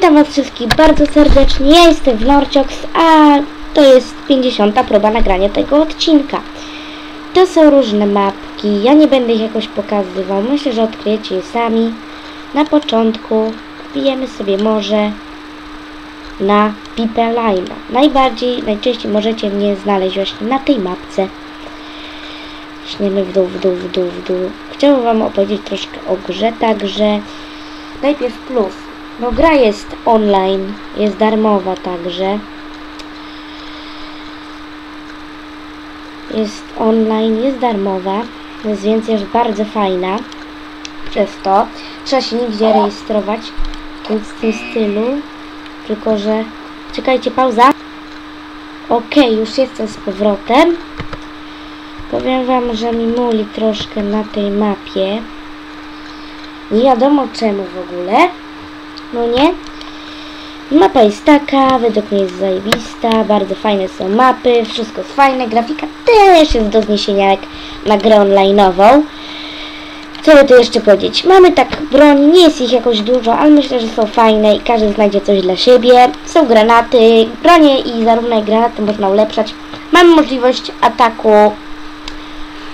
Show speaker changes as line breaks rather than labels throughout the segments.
Witam Was wszystkich bardzo serdecznie. Ja jestem w Norciox, a to jest 50. próba nagrania tego odcinka. To są różne mapki. Ja nie będę ich jakoś pokazywał. Myślę, że odkryjecie je sami. Na początku wbijemy sobie może na Pipeline. Najbardziej, najczęściej możecie mnie znaleźć właśnie na tej mapce. Śniemy w dół, w dół, w dół, w dół. Chciałbym Wam opowiedzieć troszkę o grze, także najpierw plus. No gra jest online, jest darmowa także. Jest online, jest darmowa, więc jest bardzo fajna. Przez to trzeba się nigdzie rejestrować, nic w tym stylu. Tylko, że... Czekajcie, pauza. Okej, już jestem z powrotem. Powiem wam, że mi muli troszkę na tej mapie. Nie wiadomo czemu w ogóle. No nie? Mapa jest taka, według mnie jest zajebista, bardzo fajne są mapy, wszystko jest fajne, grafika też jest do zniesienia jak na grę online'ową. Co by tu jeszcze powiedzieć? Mamy tak broń, nie jest ich jakoś dużo, ale myślę, że są fajne i każdy znajdzie coś dla siebie. Są granaty, bronie i zarówno jak granaty można ulepszać. Mamy możliwość ataku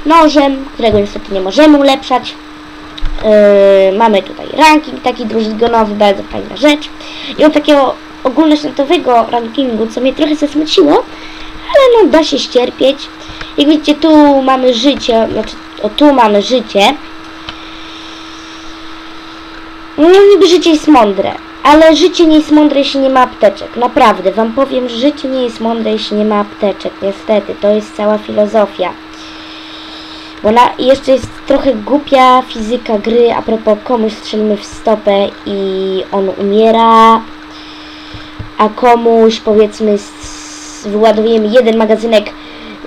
nożem, którego niestety nie możemy ulepszać. Yy, mamy tutaj ranking taki drużynowy, bardzo fajna rzecz. I od takiego ogólnoświatowego rankingu, co mnie trochę zasmuciło, ale no da się ścierpieć. Jak widzicie, tu mamy życie, znaczy o tu mamy życie. No niby życie jest mądre, ale życie nie jest mądre, jeśli nie ma apteczek. Naprawdę, wam powiem, że życie nie jest mądre, jeśli nie ma apteczek. Niestety, to jest cała filozofia. Bo jeszcze jest trochę głupia fizyka gry, a propos komuś strzelimy w stopę i on umiera, a komuś powiedzmy wyładujemy jeden magazynek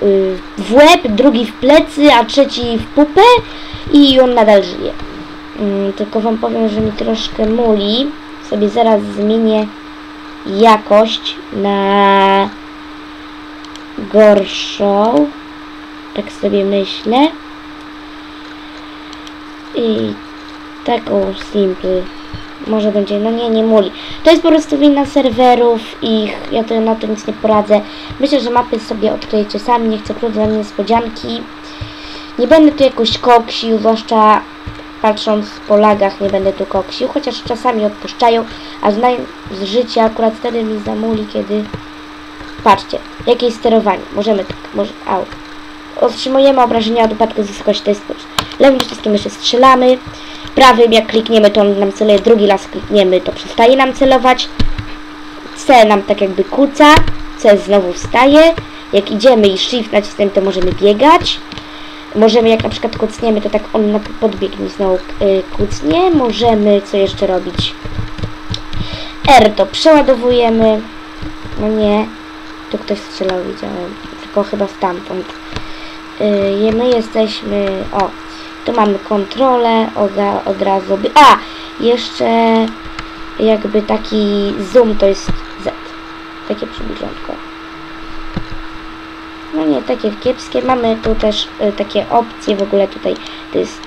y, w łeb, drugi w plecy, a trzeci w pupę i on nadal żyje. Mm, tylko wam powiem, że mi troszkę muli. Sobie zaraz zmienię jakość na gorszą. Tak sobie myślę. I taką simple. Może będzie, no nie, nie muli. To jest po prostu wina serwerów ich, ja to na to nic nie poradzę. Myślę, że mapy sobie odkryjecie sami, nie chcę krótko dla mnie niespodzianki. Nie będę tu jakoś koksił, zwłaszcza patrząc po lagach nie będę tu koksił, chociaż czasami odpuszczają, a znając z życia akurat wtedy mi zamuli, kiedy... Patrzcie, jakie jest sterowanie. Możemy tak, może... Au. Otrzymujemy obrażenia od upadku z wysokości, to jest plus. Lewym przyciskiem jeszcze strzelamy. Prawym jak klikniemy, to nam celuje, drugi raz klikniemy, to przestaje nam celować. C nam tak jakby kuca, C znowu wstaje. Jak idziemy i shift nacisnemy, to możemy biegać. Możemy, jak na przykład kucniemy, to tak on podbiegnie znowu y, kucnie. Możemy, co jeszcze robić? R to przeładowujemy. No nie, tu ktoś strzelał, widziałem. Tylko chyba stamtąd. Y, my jesteśmy, o, tu mamy kontrolę, od, od razu, a, jeszcze jakby taki zoom to jest Z. Takie przybliżonko. No nie, takie kiepskie. Mamy tu też y, takie opcje, w ogóle tutaj to jest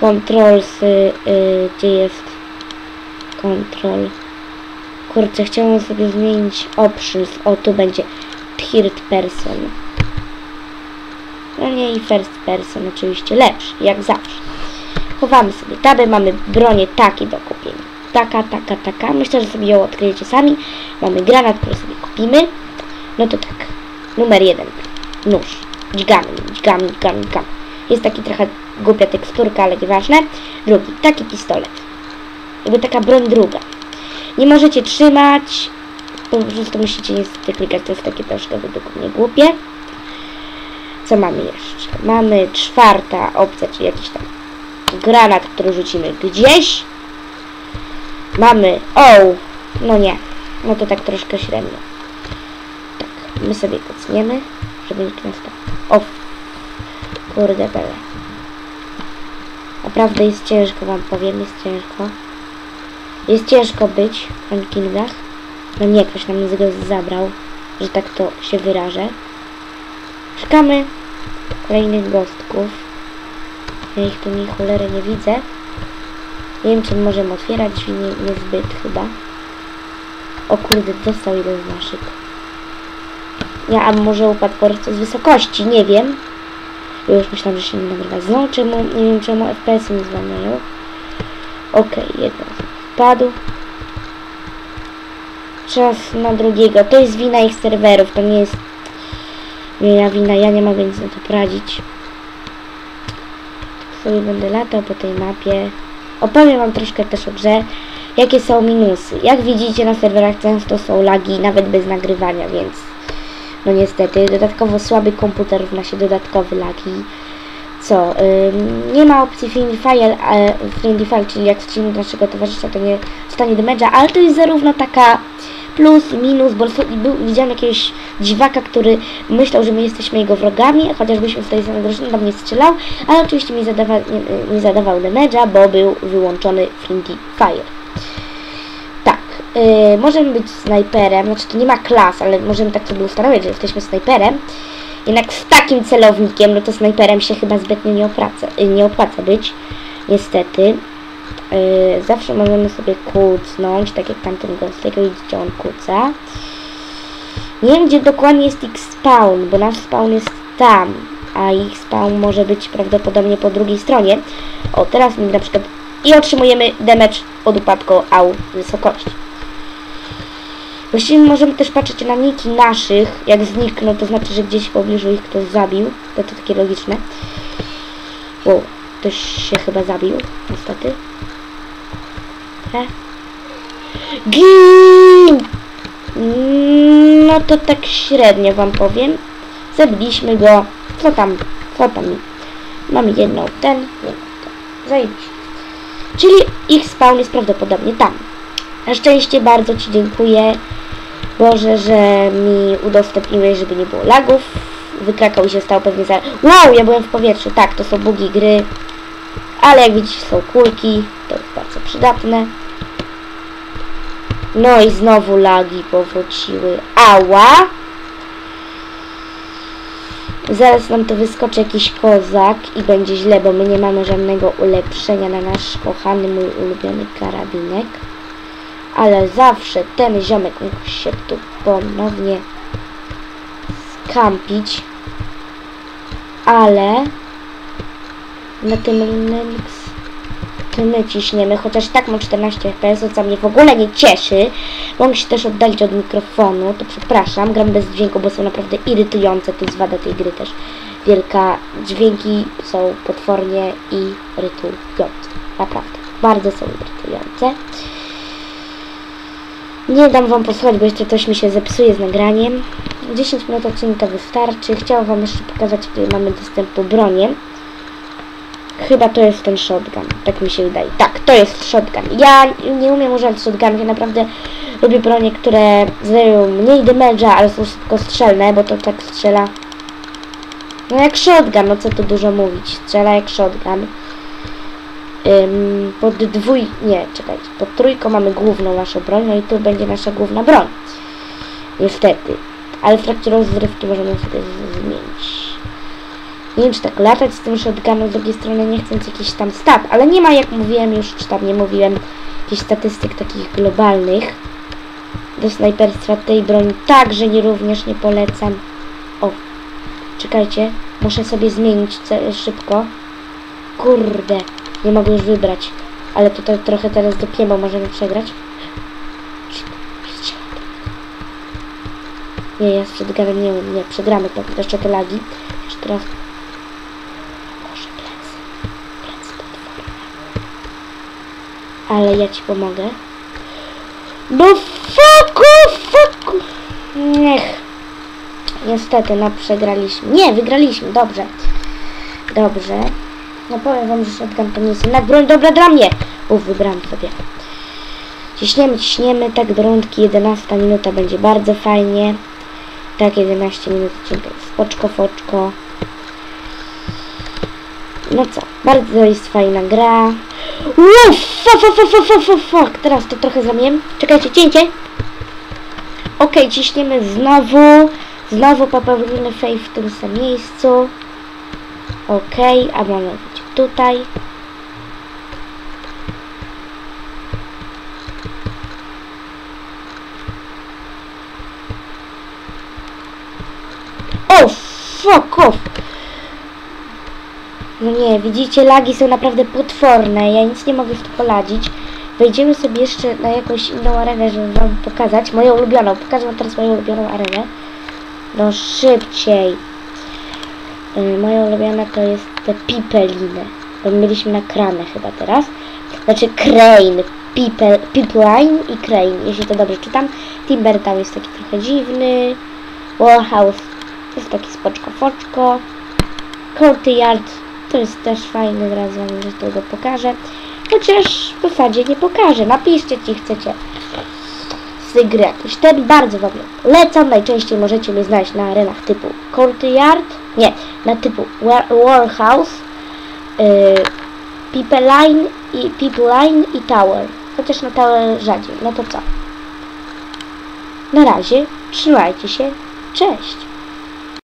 controls, y, y, gdzie jest control. Kurczę, chciałam sobie zmienić options. O, tu będzie third person. No nie i first person oczywiście lepszy, jak zawsze. Chowamy sobie taby, mamy bronię takie do kupienia. Taka, taka, taka. Myślę, że sobie ją odkryjecie sami. Mamy granat, który sobie kupimy. No to tak. Numer jeden. Nóż. Dźgamy, dźgamy, dźgamy, dźgamy. Jest taki trochę głupia teksturka, ale nieważne. Drugi. Taki pistolet. Jakby taka broń druga. Nie możecie trzymać. Po prostu musicie niestety klikać. To jest takie troszkę według mnie głupie. Co mamy jeszcze? Mamy czwarta opcja, czyli jakiś tam granat, który rzucimy gdzieś. Mamy, o, no nie, no to tak troszkę średnio. Tak, my sobie kocniemy, żeby nikt nas tam, o, kurde bele. Naprawdę jest ciężko, wam powiem, jest ciężko. Jest ciężko być w rankingach. No nie, ktoś nam go zabrał, że tak to się wyrażę. Szukamy kolejnych gostków. Ja ich tu ni cholery nie widzę. Nie wiem, czy możemy otwierać drzwi, nie, niezbyt chyba. O kurde, dostał jeden z naszych. Ja, a może upadł po prostu z wysokości, nie wiem. Już myślałam, że się nie nagrywa. Znowu czemu, nie wiem czemu FPS-y nie zwalniają. Okej, jeden wpadł. Czas na drugiego. To jest wina ich serwerów, to nie jest moja wina, ja nie mogę nic na to poradzić. Sobie będę latał po tej mapie. Opowiem Wam troszkę też o grze, jakie są minusy. Jak widzicie na serwerach często są lagi, nawet bez nagrywania, więc no niestety. Dodatkowo słaby komputer równa się dodatkowe lagi. Co? Ym, nie ma opcji friendly file, e, friendly file, czyli jak wciśniemy naszego towarzysza, to nie stanie damage'a, ale to jest zarówno taka plus minus, bo był, widziałem jakiegoś dziwaka, który myślał, że my jesteśmy jego wrogami, chociaż byliśmy z tej samej drużyny, tam nie strzelał, ale oczywiście nie, zadawa, nie, nie zadawał damage'a, bo był wyłączony friendly fire. Tak, yy, możemy być snajperem, znaczy to nie ma klas, ale możemy tak sobie ustanowić, że jesteśmy snajperem. Jednak z takim celownikiem, no to snajperem się chyba zbytnio nie opłaca, y, nie opłaca być, niestety. Yy, zawsze możemy sobie kucnąć, tak jak tamten gość, tego widzicie, on kuca. Nie wiem, gdzie dokładnie jest ich spawn, bo nasz spawn jest tam, a ich spawn może być prawdopodobnie po drugiej stronie. O, teraz mi na przykład... I otrzymujemy damage od upadku au wysokości. Właściwie możemy też patrzeć na niki naszych. Jak znikną, to znaczy, że gdzieś w pobliżu ich ktoś zabił. To, to takie logiczne. Wow, ktoś się chyba zabił, niestety. He? No to tak średnio wam powiem. Zabiliśmy go. Co tam? Co tam? Mamy jedną ten, jedną ten. Zajebiście. Czyli ich spawn jest prawdopodobnie tam. Na szczęście bardzo Ci dziękuję, Boże, że mi udostępniłeś, żeby nie było lagów. Wykrakał i się stał pewnie za... Wow, ja byłem w powietrzu. Tak, to są bugi gry. Ale jak widzicie są kulki. To jest bardzo przydatne. No i znowu lagi powróciły. Ała! Zaraz nam to wyskoczy jakiś kozak i będzie źle, bo my nie mamy żadnego ulepszenia na nasz kochany, mój ulubiony karabinek. Ale zawsze ten ziomek mógł się tu ponownie skampić. Ale na tym Linux my ciśniemy, chociaż tak mam 14 fps, co mnie w ogóle nie cieszy. Mogę się też oddalić od mikrofonu, to przepraszam, gram bez dźwięku, bo są naprawdę irytujące, to jest wada tej gry też wielka. Dźwięki są potwornie irytujące, naprawdę, bardzo są irytujące. Nie dam wam posłuchać, bo jeszcze coś mi się zepsuje z nagraniem. 10 minut odcinka wystarczy. Chciałam wam jeszcze pokazać, kiedy mamy dostęp do broni. Chyba to jest ten shotgun, tak mi się wydaje. Tak, to jest shotgun. Ja nie umiem używać shotgunów, ja naprawdę lubię bronie, które zdają mniej damage'a, ale są szybko strzelne, bo to tak strzela. No jak shotgun, no co tu dużo mówić. Strzela jak shotgun. Ym, pod dwój... nie, czekajcie. Pod trójką mamy główną naszą broń, no i tu będzie nasza główna broń. Niestety. Ale w trakcie rozrywki możemy sobie zmienić. Nie wiem, czy tak latać z tym shotgunem, z drugiej strony nie chcąc jakiś tam stat, ale nie ma, jak mówiłem już, czy tam nie mówiłem, jakichś statystyk takich globalnych. Do snajperstwa tej broni także nie również nie polecam. O, czekajcie, muszę sobie zmienić szybko. Kurde, nie mogę już wybrać. Ale to, trochę teraz dopię, bo możemy przegrać. Nie, ja z shotgunem nie nie, przegramy to, jeszcze te lagi. Jeszcze teraz Boże, plecy. Plecy potworne. Ale ja ci pomogę. No fuck, fuck. Niech. Niestety, no przegraliśmy. Nie, wygraliśmy, dobrze. Dobrze. No powiem wam, że shotgun to nie jest jednak broń dobra dla mnie. Uf, wybrałam sobie. Ciśniemy, ciśniemy, tak do rundki 11 minuta będzie bardzo fajnie. Tak, 11 minut odcinka jest foczko, foczko. No co, bardzo jest fajna gra. Wow, fuck, fuck, fuck, fuck, fuck. Teraz to trochę zamieniam. Czekajcie, cięcie. Ok, ciśniemy znowu. Znowu popełnimy fej w tym samym miejscu. Ok, a mamy być tutaj. O, fuck off. No nie, widzicie, lagi są naprawdę potworne. Ja nic nie mogę w to poradzić. Wejdziemy sobie jeszcze na jakąś inną arenę, żeby wam pokazać. Moją ulubioną. Pokażę wam teraz moją ulubioną arenę. No szybciej. Y, moja ulubiona to jest te pipeliny. Bo mieliśmy na kranę chyba teraz. Znaczy crane. Pipe, pipeline i crane, jeśli to dobrze czytam. Timber tam jest taki trochę dziwny. Warhouse to jest taki spoczko foczko. Courtyard to jest też fajny, wam że tego pokażę. Chociaż w zasadzie nie pokażę. Napiszcie, ci chcecie z gry jakiś. Ten bardzo wam lecam. Najczęściej możecie mnie znaleźć na arenach typu Courtyard. Nie, na typu War, Warhouse, yy, Pipeline i Pipeline i Tower. Chociaż na Tower rzadziej. No to co? Na razie, trzymajcie się. Cześć!